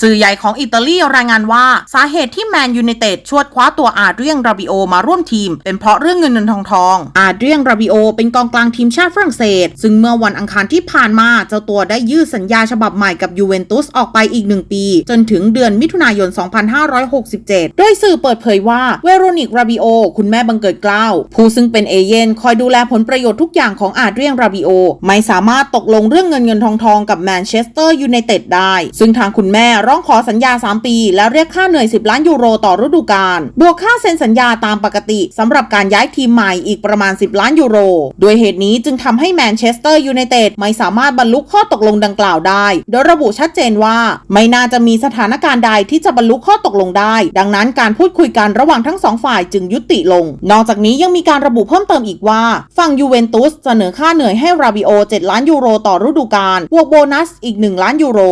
สื่อใหญ่ของอิตาลีรายงานว่าสาเหตุที่แมนยูไนเต็ดชวดคว้าตัวอาเดรียงราบิโอมาร่วมทีม เป็นเพราะเรื่องเงินเงินทองทอง อาเดรียงราบิโอเป็นกองกลางทีมชาติฝรั่งเศส ซึ่งเมื่อวันอังคารที่ผ่านมาเจ้าตัวได้ยืดสัญญาฉบับใหม่กับยูเวนตุสออกไปอีกหนึ่งปี จนถึงเดือนมิถุนายน 2567 โดยสื่อเปิดเผยว่าเวโรนิกราบิโอคุณแม่บังเกิดเกล้าวผู้ซึ่งเป็นเอเย่นคอยดูแลผลประโยชน์ทุกอย่างของอาเดรียงราบิโอไม่สามารถตกลงเรื่องเงินเงินทองทองกับแมนเชสเตอร์ยูไนเต็ดได้ ซึ่งทางคุณแม่ร้องขอสัญญา 3 ปี และเรียกค่าเหนื่อย 10 ล้านยูโรต่อฤดูกาลบวกค่าเซ็นสัญญาตามปกติสำหรับการย้ายทีมใหม่อีกประมาณ 10 ล้านยูโร โดยเหตุนี้จึงทำให้แมนเชสเตอร์ยูไนเต็ดไม่สามารถบรรลุข้อตกลงดังกล่าวได้ โดยระบุชัดเจนว่า ไม่น่าจะมีสถานการณ์ใดที่จะบรรลุข้อตกลงได้ ดังนั้นการพูดคุยกันระหว่างทั้งสองฝ่ายจึงยุติลง นอกจากนี้ยังมีการระบุเพิ่มเติมอีกว่าฝั่งยูเวนตุสเสนอค่าเหนื่อยให้ราบิโอ 7 ล้านยูโรต่อฤดูกาลบวกโบนัสอีก 1 ล้านยูโร